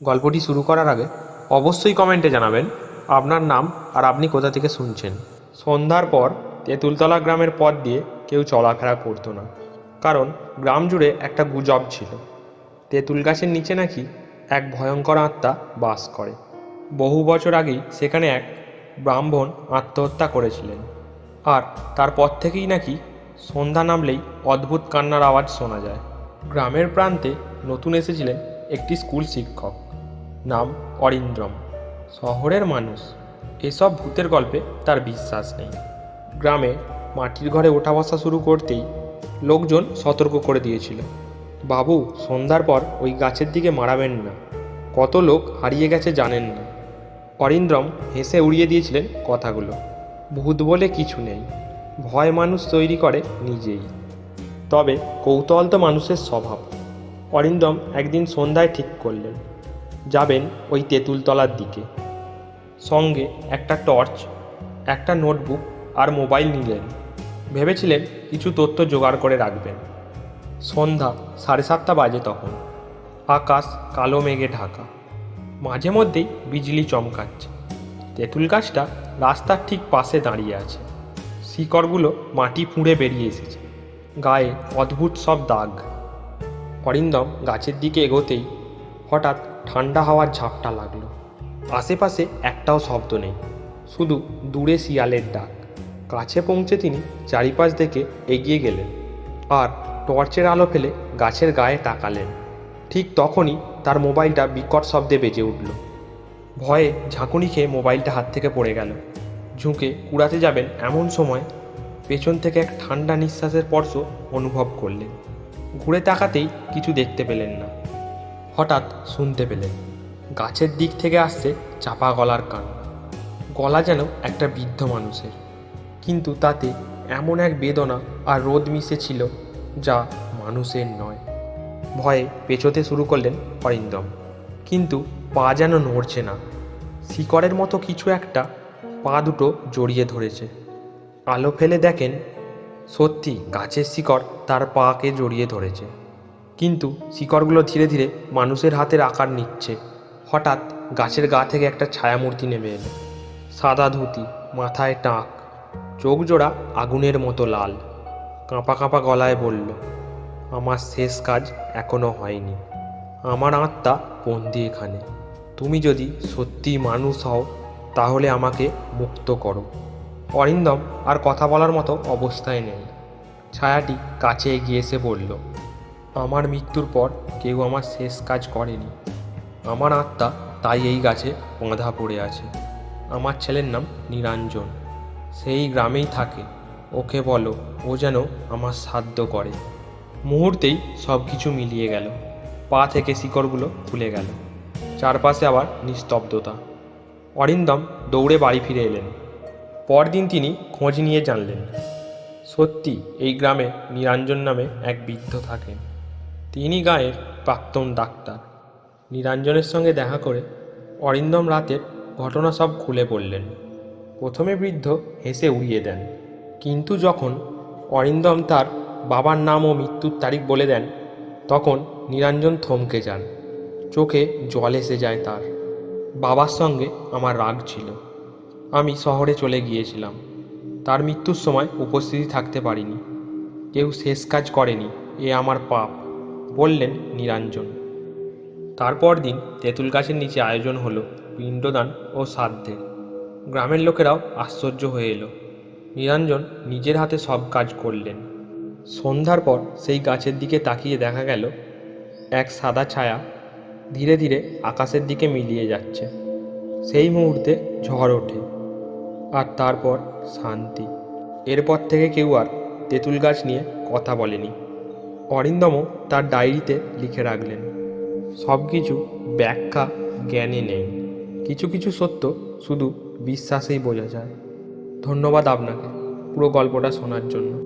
গল্পটি শুরু করার আগে অবশ্যই কমেন্টে জানাবেন আপনার নাম আর আপনি কোথা থেকে শুনছেন। সন্ধ্যার পর তেঁতুলতলা গ্রামের পথ দিয়ে কেউ চলাফেরা করতো না, কারণ গ্রাম জুড়ে একটা গুজব ছিল। তেঁতুল গাছের নিচে নাকি এক ভয়ঙ্কর আত্মা বাস করে। বহু বছর আগেই সেখানে এক ব্রাহ্মণ আত্মহত্যা করেছিলেন আর তারপর থেকেই নাকি সন্ধ্যা নামলেই অদ্ভুত কান্নার আওয়াজ শোনা যায়। গ্রামের প্রান্তে নতুন এসেছিলেন একটি স্কুল শিক্ষক। নাম অরিন্দ্রম। শহরের মানুষ, এসব ভূতের গল্পে তার বিশ্বাস নেই। গ্রামে মাটির ঘরে ওঠা বসা শুরু করতেই লোকজন সতর্ক করে দিয়েছিল। বাবু, সন্ধ্যার পর ওই গাছের দিকে মারাবেন না। কত লোক হারিয়ে গেছে জানেন না। অরিন্দ্রম হেসে উড়িয়ে দিয়েছিলেন কথাগুলো। ভূত বলে কিছু নেই। ভয় মানুষ তৈরি করে নিজেই। তবে কৌতূহল তো মানুষের স্বভাব। অরিন্দম একদিন সন্ধ্যায় ঠিক করলেন। যাবেন ওই তেঁতুলতলার দিকে। সঙ্গে একটা টর্চ, একটা নোটবুক আর মোবাইল নিলেন। ভেবেছিলেন কিছু তথ্য জোগাড় করে রাখবেন। সন্ধ্যা সাড়ে সাতটা বাজে তখন। আকাশ কালো মেঘে ঢাকা। মাঝে মধ্যেই বিজলি চমকাচ্ছে। তেঁতুল গাছটা রাস্তার ঠিক পাশে দাঁড়িয়ে আছে। শিকড়গুলো মাটি ফুঁড়ে বেরিয়ে এসেছে। গায়ে অদ্ভুত সব দাগ। অরিন্দম গাছের দিকে এগোতেই হঠাৎ ঠান্ডা হাওয়ার ঝাপটা লাগল। আশেপাশে একটাও শব্দ নেই, শুধু দূরে শিয়ালের ডাক। কাছে পৌঁছে তিনি চারিপাশ দেখে এগিয়ে গেলেন আর টর্চের আলো ফেলে গাছের গায়ে তাকালেন। ঠিক তখনই তার মোবাইলটা বিকট শব্দে বেজে উঠল। ভয়ে ঝাঁকুনি খেয়ে মোবাইলটা হাত থেকে পড়ে গেল। ঝুঁকে কুড়াতে যাবেন এমন সময় পেছন থেকে এক ঠান্ডা নিঃশ্বাসের স্পর্শ অনুভব করলেন। ঘুরে তাকাতেই কিছু দেখতে পেলেন না। হঠাৎ শুনতে পেলেন, গাছের দিক থেকে আসছে চাপা গলার কান্না গলা যেন একটা বৃদ্ধ মানুষের। কিন্তু তাতে এমন এক বেদনা আর রোদ মিশে ছিল যা মানুষের নয়। ভয়ে পেছোতে শুরু করলেন অরিন্দম। কিন্তু পা যেন নড়ছে না। শিকড়ের মতো কিছু একটা পা দুটো জড়িয়ে ধরেছে। আলো ফেলে দেখেন, সত্যি গাছের শিকড় তার পাকে জড়িয়ে ধরেছে। কিন্তু শিকড়গুলো ধীরে ধীরে মানুষের হাতের আকার নিচ্ছে। হঠাৎ গাছের গা থেকে একটা ছায়ামূর্তি নেমে এলো। সাদা ধুতি, মাথায় টাক, চোখ জোড়া আগুনের মতো লাল। কাঁপা কাঁপা গলায় বলল, আমার শেষ কাজ এখনও হয়নি। আমার আত্মা বন্দি এখানে। তুমি যদি সত্যি মানুষ হও, তাহলে আমাকে মুক্ত করো। অরিন্দম আর কথা বলার মতো অবস্থায় নেই। ছায়াটি কাছে এগিয়ে এসে বলল আমার মৃত্যুর পর কেউ আমার শেষ কাজ করেনি। আমার আত্মা তাই এই গাছে বাঁধা পড়ে আছে। আমার ছেলের নাম নিরঞ্জন। সেই গ্রামেই থাকে। ওকে বলো, ও যেন আমার সাধ্য করে। মুহূর্তেই সব কিছু মিলিয়ে গেল। পা থেকে শিকড়গুলো খুলে গেল। চারপাশে আবার নিস্তব্ধতা। অরিন্দম দৌড়ে বাড়ি ফিরে এলেন। পরদিন তিনি খোঁজ নিয়ে জানলেন, সত্যি এই গ্রামে নিরঞ্জন নামে এক বৃদ্ধ থাকেন। তিনি গায়ের প্রাক্তন ডাক্তার। নিরঞ্জনের সঙ্গে দেখা করে অরিন্দম রাতের ঘটনা সব খুলে পড়লেন। প্রথমে বৃদ্ধ হেসে উড়িয়ে দেন। কিন্তু যখন অরিন্দম তার বাবার নাম ও মৃত্যুর তারিখ বলে দেন, তখন নিরঞ্জন থমকে যান। চোখে জল এসে যায় তার। বাবার সঙ্গে আমার রাগ ছিল। আমি শহরে চলে গিয়েছিলাম। তার মৃত্যুর সময় উপস্থিতি থাকতে পারিনি। কেউ শেষ কাজ করেনি। এ আমার পাপ। বললেন নিরঞ্জন। তারপর দিন তেঁতুল গাছের নিচে আয়োজন হলো পিণ্ডদান ও শ্রাদ্ধের। গ্রামের লোকেরাও আশ্চর্য হয়ে এলো। নিরঞ্জন নিজের হাতে সব কাজ করলেন। সন্ধ্যার পর সেই গাছের দিকে তাকিয়ে দেখা গেল এক সাদা ছায়া ধীরে ধীরে আকাশের দিকে মিলিয়ে যাচ্ছে। সেই মুহূর্তে ঝড় ওঠে আর তারপর শান্তি। এরপর থেকে কেউ আর তেঁতুল গাছ নিয়ে কথা বলেনি। অরিন্দমও তার ডায়েরিতে লিখে রাখলেন সব কিছু ব্যাখ্যা জ্ঞানে নেই। কিছু কিছু সত্য শুধু বিশ্বাসেই বোঝা যায়। ধন্যবাদ আপনাকে পুরো গল্পটা শোনার জন্য।